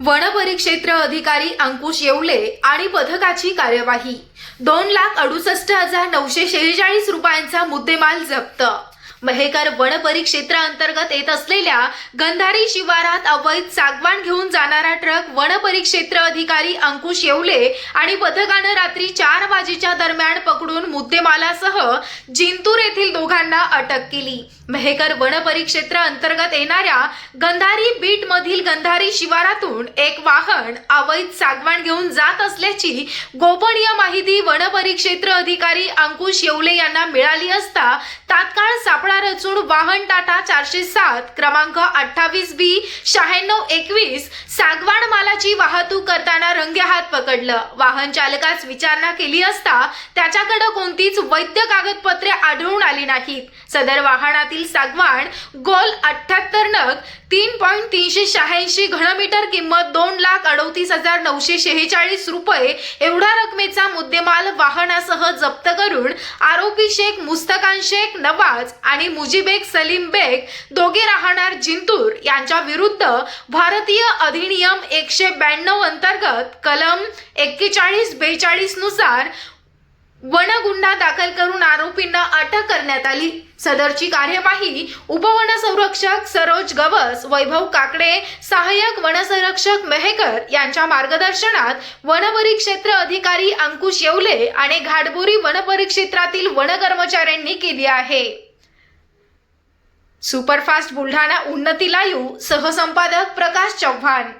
वनपरिक्षेत्र अधिकारी अंकुश येवले आणि पथकाची कार्यवाही. दोन लाख अडुसष्ट हजार नऊशे शेहेचाळीस रुपयांचा मुद्देमाल जप्त. महेकर वनपरिक्षेत्र अंतर्गत येत असलेल्या गंधारी शिवारात अवैध सागवान घेऊन जाणारा ट्रक वनपरिक्षेत्र अधिकारी अंकुश येवले आणि पथकानं रात्री चार वाजेच्या दरम्यान पकडून मुद्देमालासह जिंतूर येथील दोघांना अटक केली. मेहकर वनपरिक्षेत्र अंतर्गत येणाऱ्या गंधारी बीट मधील गंधारी शिवारातून एक वाहन अवैध सागवान घेऊन जात असल्याची गोपनीय माहिती वनपरिक्षेत्र अधिकारी अंकुश येवले यांना मिळाली असता तात्काळ सापळा रचून वाहन टाटा चारशे सात क्रमांक अठ्ठावीस बी शहाण्णव एकवीस सागवान मालाची वाहतूक करताना रंगेहात पकडलं. वाहन चालकास विचारणा केली असता त्याच्याकडे कोणतीच वैद्य कागदपत्रे आढळून आली नाहीत. सदर वाहनातील सागवान गोल अठ्याहत्तर नग तीन पॉईंट तीनशे शहाऐंशी घनमीटर किंमत दोन लाख अडोतीस हजार नऊशे शेहेचाळीस रुपये एवढा रकमेचा मुद्देमाल वाहनासह जप्त करून आरोपी शेख मुस्तकान शेख नवाज आणि मुजीबेग सलीम बेग दोघे राहणार जिंतूर. यांच्या विरुद्ध भारतीय अधिनियम एकशे ब्याण्णव अंतर्गत कलम एक्केचाळीस बेचाळीसनुसार वनगुंडा दाखल करून आरोपींना करण्यात आली. सदरची कार्यवाही उपवन संरक्षक सरोज गवस वैभव काकडे सहाय्यक वनसंरक्षक मेहकर यांच्या मार्गदर्शनात वनपरिक्षेत्र अधिकारी अंकुश येवले आणि घाटबोरी वनपरिक्षेत्रातील वन कर्मचाऱ्यांनी केली आहे. सुपरफास्ट बुलढाणा उन्नती लायू सहसंपादक प्रकाश चव्हाण.